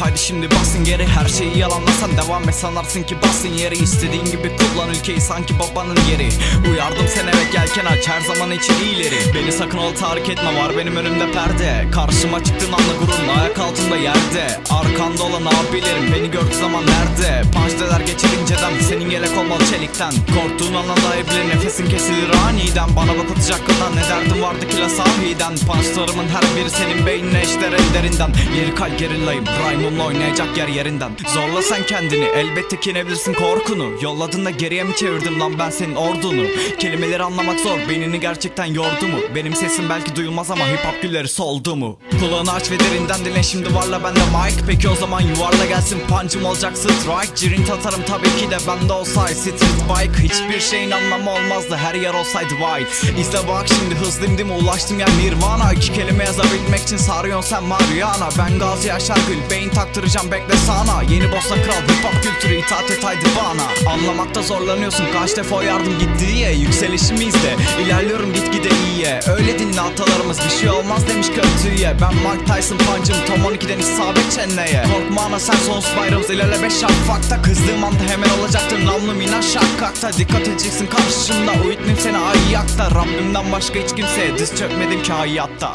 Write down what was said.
hadi şimdi basın geri. Her şeyi yalanlasan devam et sanarsın ki basın yeri. İstediğin gibi kullan ülkeyi sanki babanın yeri. Uyardım sen eve gelken aç her zaman için iyileri. Beni sakın ol tahrik etme var benim önümde perde. Karşıma çıktığın anda gururun ayak altında yerde. Arkanda olan abilerim beni gördüğü zaman nerede? Punchdeler geçer inceden senin yelek olmalı çelikten. Korktuğun anda dahi bile nefesin kesilir aniden. Bana bak atacak kadar ne derdin vardı ki la sahiden Punchlarımın her biri senin beynine eşler ellerinden. Yeri kal gerillayım Rhyme'ımla oynayacak yer yerinden. Zorla sen kendini elbette yenebilirsin korkunu. Yolladığında geriye mi çevirdim lan ben senin ordunu? Kelimeleri anlamak zor beynini gerçekten yordu mu? Benim sesim belki duyulmaz ama hip hop gülleri soldu mu? Kulağını aç ve derinden dinle şimdi varla bende mic. Peki o zaman yuvarla gelsin punch'ım olacak strike. Cirint atarım tabii ki de bende olsaydı. Street bike Hiçbir şeyin anlamı olmazdı her yer olsaydı white. İzle bak şimdi hızlıyım değil mi ulaştım ya nirvana. İki kelime yazabilmek için sarıyorsun sen Mariana. Ben Gazi Yaşar Gül beyin taktıracağım bekle sana. Yeni Bosna Kral hip hop kültürü itaat et haydi bana. Anlamakta zorlanıyorsun kaç defa yardım gitti diye. Yükselişimizde ilerliyorum gitgide iyiye. Öyle dinle atalarımız bir şey olmaz demiş kötüye. Ben Mike Tyson pancım Tom 12'den isabet çeneye. Korkma ana sen sonsuz bayramız ilerle beş şafakta Kızdığım anda hemen olacaktır namlu mina şakkakta Dikkat edeceksin karşımda uyutmayayım seni ayakta Rabbimden başka hiç kimseye diz çökmedim ki hayatta